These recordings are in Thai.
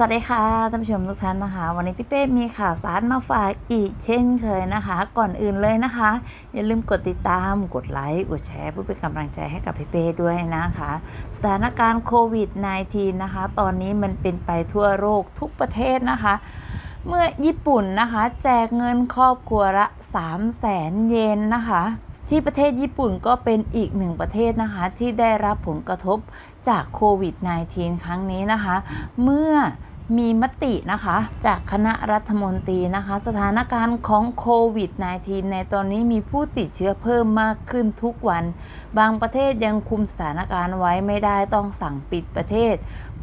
สวัสดีค่ะท่านผู้ชมทุกท่านนะคะ วันนี้พี่เป้มีข่าวสารมาฝากอีกเช่นเคยนะคะ ก่อนอื่นเลยนะคะ อย่าลืมกดติดตามกดไลค์กดแชร์เพื่อเป็นกำลังใจให้กับพี่เป้ด้วยนะคะ สถานการณ์โควิด -19 นะคะ ตอนนี้มันเป็นไปทั่วโลกทุกประเทศนะคะ เมื่อญี่ปุ่นนะคะ แจกเงินครอบครัวละ 3 0 0แสนเยนนะคะ ที่ประเทศญี่ปุ่นก็เป็นอีกหนึ่งประเทศนะคะ ที่ได้รับผลกระทบจากโควิด -19 ครั้งนี้นะคะ เมื่อมีมตินะคะจากคณะรัฐมนตรีนะคะ สถานการณ์ของโควิด -19 ในตอนนี้มีผู้ติดเชื้อเพิ่มมากขึ้นทุกวัน บางประเทศยังคุมสถานการณ์ไว้ไม่ได้ต้องสั่งปิดประเทศ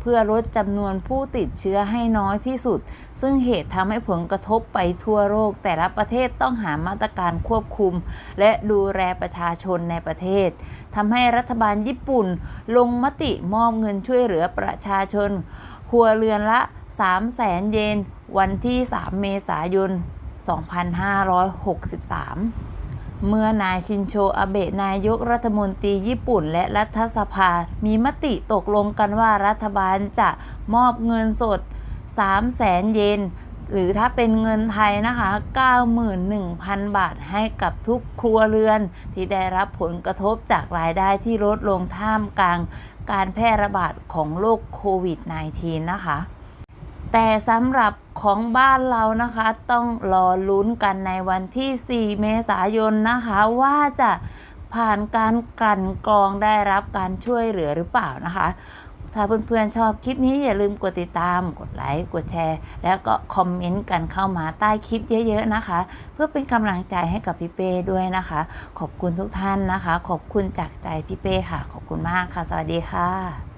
พื่อลดจำนวนผู้ติดเชื้อให้น้อยที่สุด ซึ่งเหตุทำให้ผลกระทบไปทั่วโลก แต่ละประเทศต้องหามาตรการควบคุม และดูแลประชาชนในประเทศทำให้รัฐบาลญี่ปุ่น ลงมติมอบเงินช่วยเหลือประชาชน ครัวเรือนละ 3 0 0แสนเยน วันที่ 3 เมษายน 2563 เมื่อนายชินโชอาเบะนายกรัฐมนตรีญี่ปุ่น และรัฐสภา มีมติตกลงกันว่ารัฐบาลจะมอบเงินสด 3 0 0แสนเยนหรือถ้าเป็นเงินไทยนะคะ 91,000 บาทให้กับทุกครัวเรือน ที่ได้รับผลกระทบจากรายได้ที่ลดลงท่ามกลางการแพร่ระบาดของโรคโควิด -19 นะคะ แต่สำหรับ ของบ้านเรานะคะ ต้องรอลุ้นกันในวันที่ 4 เมษายนนะคะ ว่าจะผ่านการกันกรองได้รับการช่วยเหลือหรือเปล่านะคะ ถ้าเพื่อนๆชอบคลิปนี้อย่าลืมกดติดตาม กดไลค์ กดแชร์ แล้วก็คอมเมนต์กันเข้ามาใต้คลิปเยอะๆนะคะ เพื่อเป็นกำลังใจให้กับพี่เป้ด้วยนะคะ ขอบคุณทุกท่านนะคะ ขอบคุณจากใจพี่เป้ค่ะ ขอบคุณมากค่ะ สวัสดีค่ะ